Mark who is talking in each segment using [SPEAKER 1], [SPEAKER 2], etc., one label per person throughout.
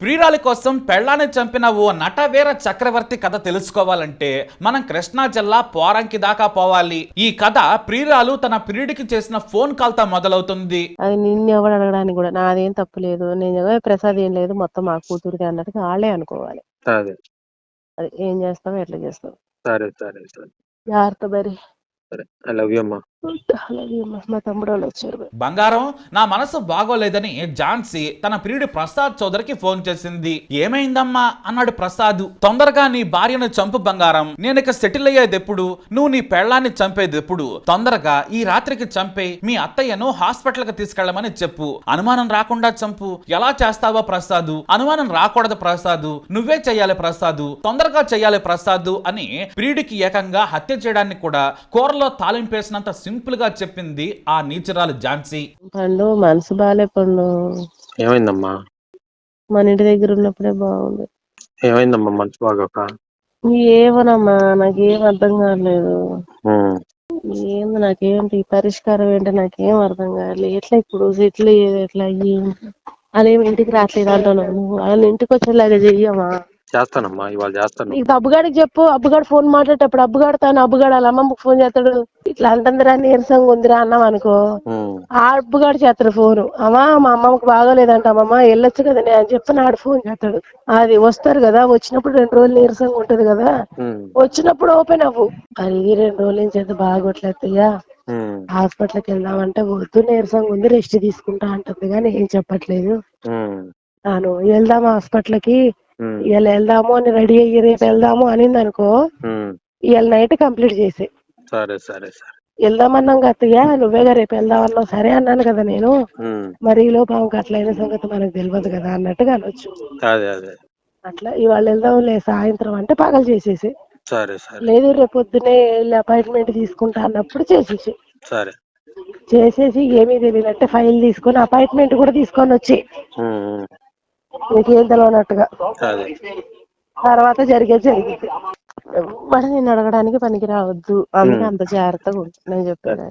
[SPEAKER 1] ప్రియురాలి కోసం పెళ్ళాన్ని చంపిన ఓ నటవీర చక్రవర్తి కథ తెలుసుకోవాలంటే మనం కృష్ణా జిల్లా పోరంకి దాకా పోవాలి. ఈ కథ ప్రియురాలు తన ప్రియుడికి చేసిన ఫోన్ కాల్తో మొదలవుతుంది.
[SPEAKER 2] అది నిన్ను ఎవడు అడగడానికి కూడా నాదేం తప్పు లేదు. నేను "ఏ, ప్రసాద్ ఏం లేదు. మొత్తం మా కూతురిది అన్నట్టుగా వాళ్ళే అనుకోవాలి.
[SPEAKER 3] అదే
[SPEAKER 2] అది ఏం చేస్తావు ఎట్లా చేస్తావు
[SPEAKER 3] సరే సరే సరే.
[SPEAKER 2] జాగ్రత్త మరి
[SPEAKER 3] సరే. ఐ లవ్ యూ అమ్మా.
[SPEAKER 2] మా తమ్ముడు వాళ్ళు వచ్చారు
[SPEAKER 1] బంగారం నా మనసు బాగోలేదని ఝాన్సీ తన ప్రియుడు ప్రసాద్ చౌదరికి ఫోన్ చేసింది. ఏమైందమ్మా? అన్నాడు ప్రసాద్. తొందరగా నీ భార్యను చంపు బంగారం. నేను ఇక సెటిల్ అయ్యేది ఎప్పుడు నువ్వు నీ పెళ్ళాన్ని చంపేది ఎప్పుడు తొందరగా ఈ రాత్రికి చంపే మీ అత్తయ్యను హాస్పిటల్కి తీసుకెళ్ళమని చెప్పు. అనుమానం రాకుండా చంపు. ఎలా చేస్తావో ప్రసాద్? అనుమానం రాకూడదు ప్రసాద్. నువ్వే చెయ్యాలి ప్రసాద్. తొందరగా చెయ్యాలి ప్రసాద్ అని ప్రియుడికి ఏకంగా హత్య చేయడానికి కూడా కూరలో తాలింపేసినంత సింపుల్గా చెప్పింది ఆ నీచురాలు ఝాన్సీ.
[SPEAKER 2] పండు మనసు బాగాలే పండు.
[SPEAKER 3] ఏమైందమ్మా?
[SPEAKER 2] మన ఇంటి దగ్గర ఉన్నప్పుడే బాగుంది
[SPEAKER 3] ఏమైందమ్మా మనసు బాగోక?
[SPEAKER 2] ఏమోనమ్మా నాకేం అర్థం కావట్లేదు.
[SPEAKER 3] ఉమ్,
[SPEAKER 2] ఏంది నాకేంటి పరిష్కారం ఏంటో నాకేం అర్థం కావట్లేదు. ఎట్లా ఇప్పుడు సెటిల్ అయ్యేది ఎట్లా ఏంటి అదేమి ఇంటికి రావట్లేదు అంటున్నావు నువ్వు? వాళ్ళ ఇంటికి వచ్చేలాగా చెయ్యమా
[SPEAKER 3] చేస్తానమ్మా ఇవాళ చేస్తాను.
[SPEAKER 2] నీకు అబ్బుగాడికి చెప్పు అబ్బుగాడు ఫోన్ మాట్లాడేటప్పుడు అబ్బుగాడు తాను అబ్బుగాడు వాళ్ళ అమ్మమ్మకి ఫోన్ చేస్తాడు. ఇట్లా అంటుందిరా నీరసంగా ఉందిరా అన్నాం అనుకో.
[SPEAKER 3] ఉమ్,
[SPEAKER 2] ఆ అబ్బుగాడు చేస్తాడు ఫోన్. అమ్మా మా అమ్మమ్మకి బాగోలేదంట అమ్మమ్మ వెళ్ళొచ్చు కదా నేను అని చెప్పి నాడు ఫోన్ చేస్తాడు. అది వస్తారు కదా వచ్చినప్పుడు రెండు రోజులు నీరసంగా ఉంటది కదా.
[SPEAKER 3] ఉమ్,
[SPEAKER 2] వచ్చినప్పుడు ఓపెన్ అవ్వు. అది ఇది రెండు రోజుల నుంచి అయితే బాగోట్లేదయ్యా
[SPEAKER 3] ఉమ్,
[SPEAKER 2] హాస్పిటల్కి వెళ్దామంటే వద్దు నీరసంగా ఉంది రెస్ట్ తీసుకుంటా అంటుంది కానీ ఏం చెప్పట్లేదు.
[SPEAKER 3] ఉమ్,
[SPEAKER 2] తాను వెళ్దాం హాస్పిటల్కి.
[SPEAKER 3] ఉమ్,
[SPEAKER 2] ఇవాళ వెళ్దాము అని రెడీ అయ్యి రేపు వెళ్దాము అనింది అనుకో. ఇవాళ నైట్ కంప్లీట్ చేసే.
[SPEAKER 3] సరే సరే సరే.
[SPEAKER 2] వెళ్దామన్నాం కత్తయ్య నువ్వేగా రేపు వెళ్దామన్నావు సరే అన్నాను కదా నేను. మరి ఈ లోపు అట్లయిన సంగతి మనకు తెలియదు కదా అన్నట్టుగా అనొచ్చు.
[SPEAKER 3] అదే అదే.
[SPEAKER 2] అట్లా ఇవాళ వెళ్దాంలే సాయంత్రం అంటే పగలు చేసేసి.
[SPEAKER 3] సరే సరే.
[SPEAKER 2] లేదు రేపు పొద్దునే వెళ్ళి అపాయింట్మెంట్ తీసుకుంటా అన్నప్పుడు చేసేసి.
[SPEAKER 3] సరే.
[SPEAKER 2] చేసేసి ఏమీ తెలియనట్టే ఫైల్ తీసుకొని అపాయింట్మెంట్ కూడా తీసుకొని వచ్చి. నీకేం తెలియనట్టుగా
[SPEAKER 3] అదే.
[SPEAKER 2] తర్వాత జరిగేది జరిగింది. మరి నేను అడగడానికి పనికి రావద్దు. అందుకే అంత జాగ్రత్తగా ఉంటుంది నేను చెప్పాను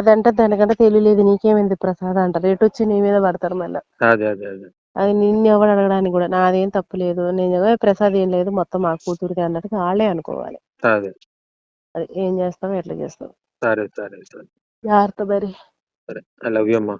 [SPEAKER 2] అదంటే దానికంటే తెలియలేదు. నీకేమైంది ప్రసాద్ అంటారు. రేటు వచ్చి నీ మీద పడతారు మళ్ళీ.
[SPEAKER 3] అదే
[SPEAKER 2] నిన్ను ఎవడు అడగడానికి కూడా నాదేం తప్పు లేదు. నేను "ఏ, ప్రసాద్ ఏం లేదు. మొత్తం మా కూతురిది అన్నట్టుగా వాళ్ళే అనుకోవాలి.
[SPEAKER 3] అదే.
[SPEAKER 2] ఏం చేస్తావు? ఎట్లా చేస్తావు?
[SPEAKER 3] సరే సరే సరే.
[SPEAKER 2] జాగ్రత్త మరి.
[SPEAKER 3] ఐ లవ్ యూ అమ్మా.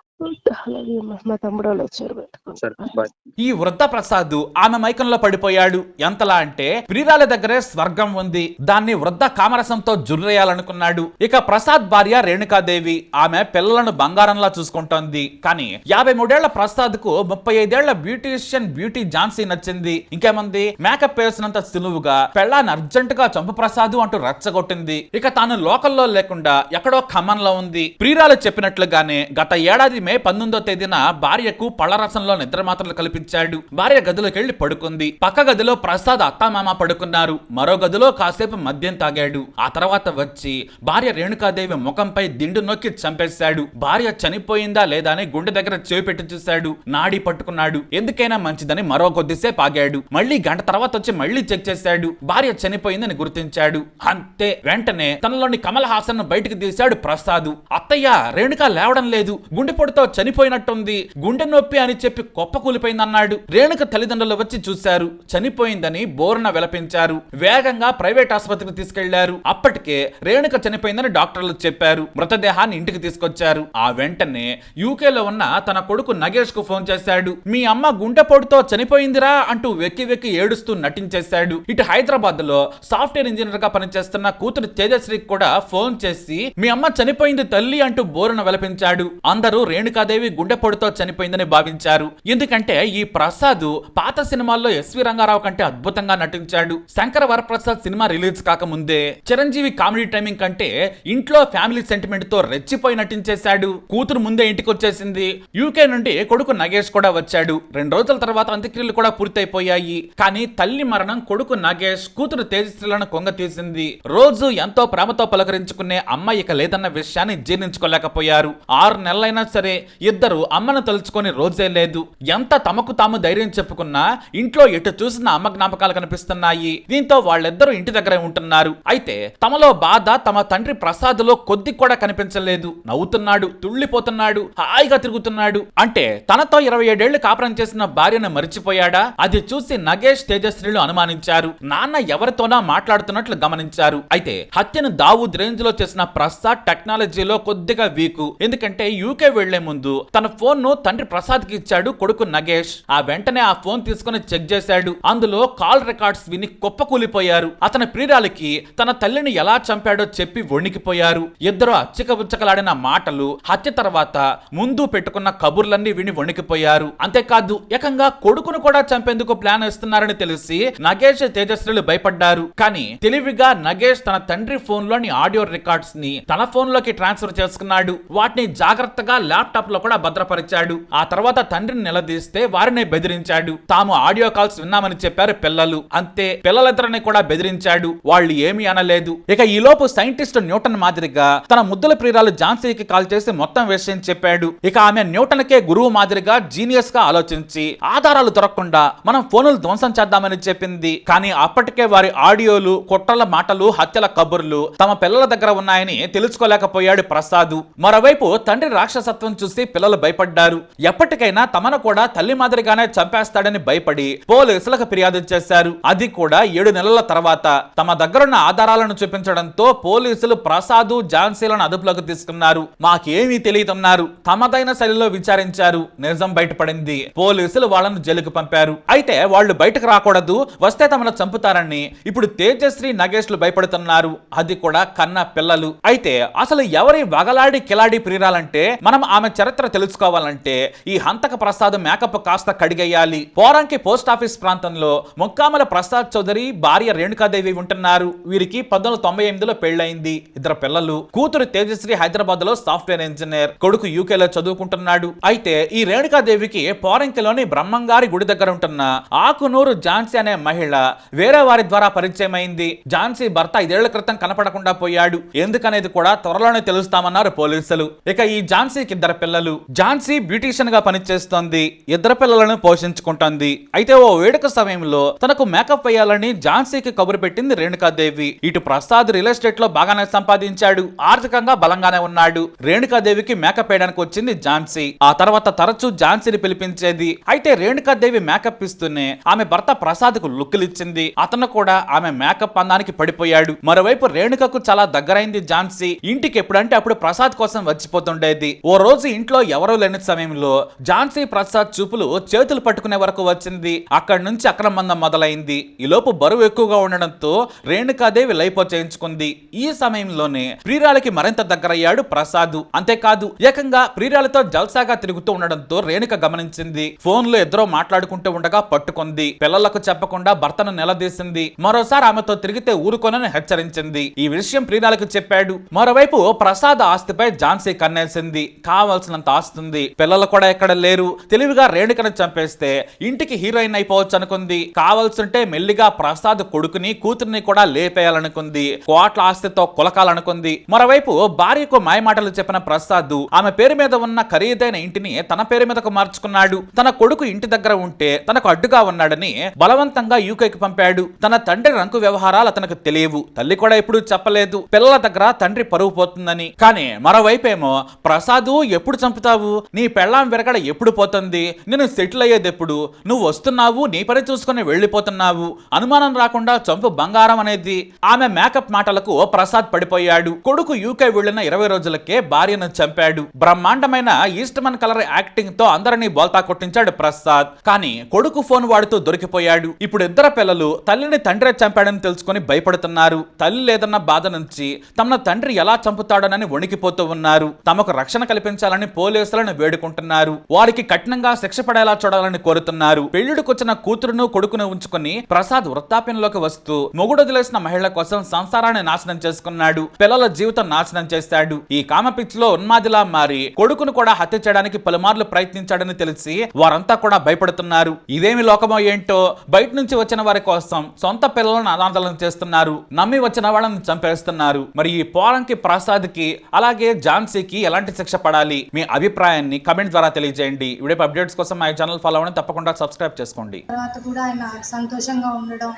[SPEAKER 2] మా తమ్ముడు వాళ్ళు వచ్చారు పెట్టుకో
[SPEAKER 3] సరే బాయ్
[SPEAKER 1] ఈ వృద్ధ ప్రసాద్ ఆమె మైకంలో పడిపోయాడు. ఎంతలా అంటే ప్రియురాలి దగ్గరే స్వర్గం ఉంది. దాన్ని వృద్ధ కామరసంతో జుర్రేయాలనుకున్నాడు. ఇక ప్రసాద్ భార్య రేణుకాదేవి ఆమె పిల్లలను బంగారంలా చూసుకుంటోంది. కానీ యాభై మూడేళ్ళ ప్రసాద్కు ముప్పై ఐదేళ్ళ బ్యూటీషియన్ బ్యూటీ ఝాన్సీ నచ్చింది. ఇంకేమంది? మేకప్ వేసినంత సులువుగా పెళ్ళాన్ని అర్జెంట్గా చంపు ప్రసాద్ అంటూ రెచ్చగొట్టింది. ఇక తాను లోకల్లో లేకుండా ఎక్కడో ఖమ్మంలో ఉంది. ప్రియురాలు చెప్పినట్లుగానే గత ఏడాది మే పంతొమ్మిదో తేదీన భార్యకు పళ్ళరసంలో నిద్ర మాత్రలు కల్పించాడు. భార్య గదిలోకి వెళ్ళి పడుకుంది. పక్క గదిలో ప్రసాద్ అత్తామామ పడుకున్నారు. మరో గదిలో కాసేపు మద్యం తాగాడు. ఆ తర్వాత వచ్చి భార్య రేణుకాదేవి ముఖంపై దిండు నొక్కి చంపేశాడు. భార్య చనిపోయిందా లేదా అని గుండె దగ్గర చేయి పెట్టి చూశాడు. నాడి పట్టుకున్నాడు. ఎందుకైనా మంచిదని మరో కొద్దిసేపు ఆగాడు. మళ్ళీ గంట తర్వాత వచ్చి మళ్ళీ చెక్ చేశాడు. భార్య చనిపోయిందని గుర్తించాడు. అంతే. వెంటనే తనలోని కమల్ హాసన్ను బయటికి తీశాడు ప్రసాద్. అత్తయ్య రేణుక లేవడం లేదు. గుండెపోటుతో చనిపోయినట్టుంది. గుండె నొప్పి అని చెప్పి కొప్ప కూలిపోయిందన్నాడు. రేణుక తల్లిదండ్రులు వచ్చి చూశారు. చనిపోయిందని బోరున విలపించారు. వేగంగా ప్రైవేట్ ఆసుపత్రికి తీసుకెళ్ళారు. అప్పటికే రేణుక చనిపోయిందని డాక్టర్లు చెప్పారు. మృతదేహాన్ని ఇంటికి తీసుకొచ్చారు. ఆ వెంటనే యూకేలో ఉన్న తన కొడుకు నగేష్కు ఫోన్ చేశాడు. మీ అమ్మ గుండెపోటుతో చనిపోయిందిరా అంటూ వెక్కి వెక్కి ఏడుస్తూ నటించేశాడు. ఇటు హైదరాబాద్లో సాఫ్ట్వేర్ ఇంజనీర్గా పనిచేస్తున్న కూతురు తేజశ్రీకి కూడా ఫోన్ చేసి మీ అమ్మ చనిపోయింది తల్లి అంటూ బోరున విలపించాడు. అందరూ రేణుకాదేవి పొడితో చనిపోయిందని భావించారు. ఎందుకంటే ఈ ప్రసాద్ పాత సినిమాల్లో ఎస్వి రంగారావు కంటే అద్భుతంగా నటించాడు. శంకర వరప్రసాద్ సినిమా రిలీజ్ కాకముందే చిరంజీవి కామెడీ టైమింగ్ కంటే ఇంట్లో ఫ్యామిలీ సెంటిమెంట్తో రెచ్చిపోయి నటించేశాడు. కూతురు ముందే ఇంటికి వచ్చేసింది యూకే నుండి కొడుకు నగేష్ కూడా వచ్చాడు. రెండు రోజుల తర్వాత అంత్యక్రియలు కూడా పూర్తయిపోయాయి. కానీ తల్లి మరణం కొడుకు నగేష్ కూతురు తేజస్విలను కొంగ తీసింది. రోజు ఎంతో ప్రేమతో పలకరించుకునే అమ్మాయి ఇక లేదన్న విషయాన్ని జీర్ణించుకోలేకపోయారు. ఆరు నెలలైనా సరే సరే ఇద్దరు అమ్మను తలుచుకొని రోజే లేదు. ఎంత తమకు తాము ధైర్యం చెప్పుకున్నా ఇంట్లో ఎటు చూసిన అమ్మ జ్ఞాపకాలు కనిపిస్తున్నాయి. దీంతో వాళ్ళిద్దరూ ఇంటి దగ్గరే ఉంటున్నారు. అయితే తమలో బాధ తమ తండ్రి ప్రసాద్లో కొద్ది కూడా కనిపించలేదు. నవ్వుతున్నాడు తుళ్ళిపోతున్నాడు హాయిగా తిరుగుతున్నాడు. అంటే తనతో ఇరవై ఏడేళ్ళు కాపురం చేసిన భార్యను మరిచిపోయాడా? అది చూసి నగేష్ తేజశ్రీలు అనుమానించారు. నాన్న ఎవరితోనా మాట్లాడుతున్నట్లు గమనించారు. అయితే హత్యను దావూద్ రేంజ్లో చేసిన ప్రసాద్ టెక్నాలజీలో కొద్దిగా వీకు. ఎందుకంటే యూకే వెళ్ళే ముందు తన ఫోన్ను తండ్రి ప్రసాద్కి ఇచ్చాడు కొడుకు నగేష్. ఆ వెంటనే ఆ ఫోన్ తీసుకుని చెక్ చేశాడు. అందులో కాల్ రికార్డ్స్ విని కుప్పకూలిపోయారు. అతని ప్రియురాలికి తన తల్లిని ఎలా చంపాడో చెప్పి వణికిపోయారు. ఇద్దరు అచ్చకబుచ్చకలాడిన మాటలు హత్య తర్వాత ముందు పెట్టుకున్న కబుర్లన్నీ విని వణికిపోయారు. అంతేకాదు ఏకంగా కొడుకును కూడా చంపేందుకు ప్లాన్ వేస్తున్నారని తెలిసి నగేష్ తేజస్విలు భయపడ్డారు. కానీ తెలివిగా నగేష్ తన తండ్రి ఫోన్లోని ఆడియో రికార్డ్స్ని తన ఫోన్లోకి ట్రాన్స్ఫర్ చేసుకున్నాడు. వాటిని జాగ్రత్తగా ల్యాప్టాప్లో కూడా భద్రపరిచాడు. ఆ తర్వాత తండ్రిని నిలదీస్తే వారిని బెదిరించాడు. తాము ఆడియో కాల్స్ విన్నామని చెప్పారు పిల్లలు. అంతే పిల్లలిద్దరిని కూడా బెదిరించాడు. వాళ్ళు ఏమీ అనలేదు. ఇక ఈ లోపు సైంటిస్ట్ న్యూటన్ మాదిరిగా తన ముద్దుల ప్రియురాలు ఝాన్సీకి కాల్ చేసి మొత్తం విషయం చెప్పాడు. ఇక ఆమె న్యూటన్ కే గురువు మాదిరిగా జీనియస్గా ఆలోచించి ఆధారాలు దొరకకుండా మనం ఫోనులు ధ్వంసం చేద్దామని చెప్పింది. కానీ అప్పటికే వారి ఆడియోలు కుట్రల మాటలు హత్యల కబుర్లు తమ పిల్లల దగ్గర ఉన్నాయని తెలుసుకోలేకపోయాడు ప్రసాద్. మరోవైపు తండ్రి రాక్షసత్వం చూసి పిల్లలు భయపడ్డారు. ఎప్పటికైనా తమను కూడా తల్లి మాదిరిగానే చంపేస్తాడని భయపడి పోలీసులకు ఫిర్యాదు చేశారు. అది కూడా ఏడు నెలల తర్వాత. తమ దగ్గరున్న ఆధారాలను చూపించడంతో పోలీసులు ప్రసాద్ ఝాన్సీలను అదుపులోకి తీసుకున్నారు. మాకేమీ తెలియదన్నారు. తమదైన శైలిలో విచారించారు. నిజం బయటపడింది. పోలీసులు వాళ్ళను జైలుకు పంపారు. అయితే వాళ్ళు బయటకు రాకూడదు. వస్తే తమను చంపుతారని ఇప్పుడు తేజశ్రీ నగేష్లు భయపడుతున్నారు. అది కూడా కన్న పిల్లలు. అయితే అసలు ఎవరి వగలాడి కిలాడి ప్రియురాలంటే మనం ఆమె చరిత్ర తెలుసుకోవాలంటే ఈ హంతక ప్రసాద్ మేకప్ కాస్త కడిగేయాలి. పోరాంకి పోస్ట్ ఆఫీస్ ప్రాంతంలో ముక్కామల ప్రసాద్ చౌదరి భార్య రేణుకాదేవి ఉంటున్నారు. వీరికి పంతొమ్మిది తొంభై ఎనిమిదిలో పెళ్ళైంది ఇద్దరు పిల్లలు. కూతురు తేజశ్రీ హైదరాబాద్లో సాఫ్ట్వేర్ ఇంజనీర్. కొడుకు యూకే లో చదువుకుంటున్నాడు. అయితే ఈ రేణుకాదేవికి పోరంకిలోని బ్రహ్మంగారి గుడి దగ్గర ఉంటున్న ఆకునూరు ఝాన్సీ అనే మహిళ వేరే వారి ద్వారా పరిచయం అయింది ఝాన్సీ భర్త ఐదేళ్ళ క్రితం కనపడకుండా పోయాడు. ఎందుకనేది కూడా త్వరలోనే తెలుస్తామన్నారు పోలీసులు. ఇక ఈ ఝాన్సీకి ఇద్దరు పిల్లలు. ఝాన్సీ బ్యూటీషియన్గా పనిచేస్తోంది ఇద్దరు పిల్లలను పోషించుకుంటోంది. అయితే ఓ వేడుక సమయంలో తనకు మేకప్ వేయాలని ఝాన్సీకి కబురు పెట్టింది రేణుకాదేవి. ఇటు ప్రసాద్ రియల్ ఎస్టేట్లో బాగానే సంపాదించాడు ఆర్థికంగా బలంగానే ఉన్నాడు. రేణుకాదేవికి మేకప్ వేయడానికి వచ్చింది ఝాన్సీ. ఆ తర్వాత తరచూ ఝాన్సీని పిలిపించేది. అయితే రేణుకాదేవి మేకప్ ఇస్తూనే ఆమె భర్త ప్రసాద్కు లుక్కులు ఇచ్చింది. అతను కూడా ఆమె మేకప్ అందానికి పడిపోయాడు. మరోవైపు రేణుకకు చాలా దగ్గరైంది ఝాన్సీ. ఇంటికి ఎప్పుడంటే అప్పుడు ప్రసాద్ కోసం వచ్చిపోతుండేది. ఓ రోజు ఇంట్లో ఎవరూ లేని సమయంలో ఝాన్సీ ప్రసాద్ చూపులు చేతులు పట్టుకునే వరకు వచ్చింది. అక్కడి నుంచి అక్రమందం మొదలైంది. ఈలోపు బరువు ఎక్కువగా ఉండడంతో రేణుకాదేవి లైపో చేయించుకుంది. ఈ సమయంలోనే ప్రియురాలకి మరింత దగ్గరయ్యాడు ప్రసాద్. అంతేకాదు ఏకంగా ప్రియురాలతో జల్సాగా తిరుగుతూ ఉండడంతో రేణుక గమనించింది. ఫోన్లో ఇద్దరు మాట్లాడుకుంటూ ఉండగా పట్టుకుంది. పిల్లలకు చెప్పకుండా భర్తను నిలదీసింది. మరోసారి ఆమెతో తిరిగితే ఊరుకోనని హెచ్చరించింది. ఈ విషయం ప్రియురాలకు చెప్పాడు. మరోవైపు ప్రసాద్ ఆస్తిపై ఝాన్సీ కన్నేసింది. కావాల్సినంత ఆస్తుంది. పిల్లలు కూడా ఎక్కడ లేరు. తెలివిగా రేణుకను చంపేస్తే ఇంటికి హీరోయిన్ అయిపోవచ్చు అనుకుంది. కావాల్సింటే మెల్లిగా ప్రసాద్ కొడుకుని కూతుర్ని కూడా లేపేయాలనుకుంది. కోట్ల ఆస్తితో కులకాలనుకుంది. మరోవైపు భార్యకు మాయమాటలు చెప్పిన ప్రసాద్ ఆమె పేరు మీద ఉన్న ఖరీదైన ఇంటిని తన పేరు మీదకు మార్చుకున్నాడు. తన కొడుకు ఇంటి దగ్గర ఉంటే తనకు అడ్డుగా ఉన్నాడని బలవంతంగా యూకేకి పంపాడు. తన తండ్రి రంకు వ్యవహారాలు అతనికి తెలియవు. తల్లి కూడా ఎప్పుడు చెప్పలేదు. పిల్లల దగ్గర తండ్రి పరువు పోతుందని. కానీ మరోవైపేమో ప్రసాదు ఎప్పుడు చంపుతావు? నీ పెళ్ళాం విరగడ ఎప్పుడు పోతుంది? నేను సెటిల్ అయ్యేది ఎప్పుడు నువ్వు వస్తున్నావు నీ పని చూసుకుని వెళ్ళిపోతున్నావు. అనుమానం రాకుండా చంపు బంగారం అనేది. ఆమె మేకప్ మాటలకు ప్రసాద్ పడిపోయాడు. కొడుకు యూకే వెళ్ళిన ఇరవై రోజులకే భార్యను చంపాడు. బ్రహ్మాండమైన ఈస్ట్మన్ కలర్ యాక్టింగ్తో అందరినీ బోల్తా కొట్టించాడు ప్రసాద్. కానీ కొడుకు ఫోన్ వాడుతూ దొరికిపోయాడు. ఇప్పుడు ఇద్దరు పిల్లలు తల్లిని తండ్రి చంపాడని తెలుసుకుని భయపడుతున్నారు. తల్లి లేదన్న బాధ నుంచి తమ తండ్రి ఎలా చంపుతాడనని వణికిపోతూ ఉన్నారు. తమకు రక్షణ కల్పించాలని పోలీసులను వేడుకుంటున్నారు. వారికి కఠినంగా శిక్ష పడేలా చూడాలని కోరుతున్నారు. పెళ్ళిడికొచ్చిన కూతురును కొడుకును ఉంచుకుని ప్రసాద్ వృత్తాప్యంలోకి వస్తూ మొగుడు వదిలేసిన మహిళ కోసం సంసారాన్ని నాశనం చేసుకున్నాడు. పిల్లల జీవితం నాశనం చేశాడు. ఈ కామ పిచ్చిలో ఉన్మాదిలా మారి కొడుకును కూడా హత్య చేయడానికి పలుమార్లు ప్రయత్నించాడని తెలిసి వారంతా కూడా భయపడుతున్నారు. ఇదేమి లోకమో ఏంటో బయట నుంచి వచ్చిన వారి కోసం సొంత పిల్లలను అనాథలను చేస్తున్నారు. నమ్మి వచ్చిన వాళ్ళని చంపేస్తున్నారు. మరి ఈ పోలంకి ప్రసాద్కి అలాగే ఝాన్సీకి ఎలాంటి శిక్ష పడాలి? మీ అభిప్రాయాన్ని కమెంట్ ద్వారా తెలియజేయండి. వీడియో అప్డేట్స్ కోసం మా ఛానల్ ఫాలో అవ్వడం. తప్పకుండా సబ్స్క్రైబ్ చేసుకోండి.
[SPEAKER 4] తర్వాత కూడా ఆయన సంతోషంగా ఉండడం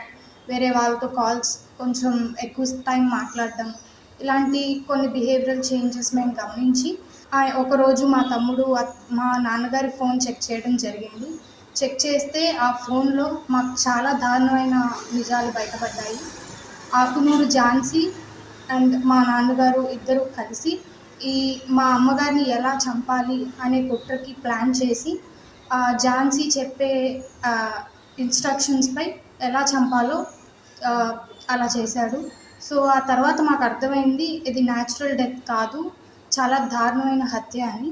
[SPEAKER 4] వేరే వాళ్ళతో కాల్స్ కొంచెం ఎక్కువ టైం మాట్లాడడం ఇలాంటి కొన్ని బిహేవియరల్ చేంజెస్ మేము గమనించి ఆయ- ఒకరోజు మా తమ్ముడు మా నాన్నగారి ఫోన్ చెక్ చేయడం జరిగింది. చెక్ చేస్తే ఆ ఫోన్లో మాకు చాలా దారుణమైన నిజాలు బయటపడ్డాయి. ఆకునూరు ఝాన్సీ అండ్ మా నాన్నగారు ఇద్దరు కలిసి ఈ మా అమ్మగారిని ఎలా చంపాలి అనే కుట్రకి ప్లాన్ చేసి ఝాన్సీ చెప్పే ఇన్స్ట్రక్షన్స్పై ఎలా చంపాలో అలా చేశాడు. సో ఆ తర్వాత మాకు అర్థమైంది ఇది న్యాచురల్ డెత్ కాదు చాలా దారుణమైన హత్య అని.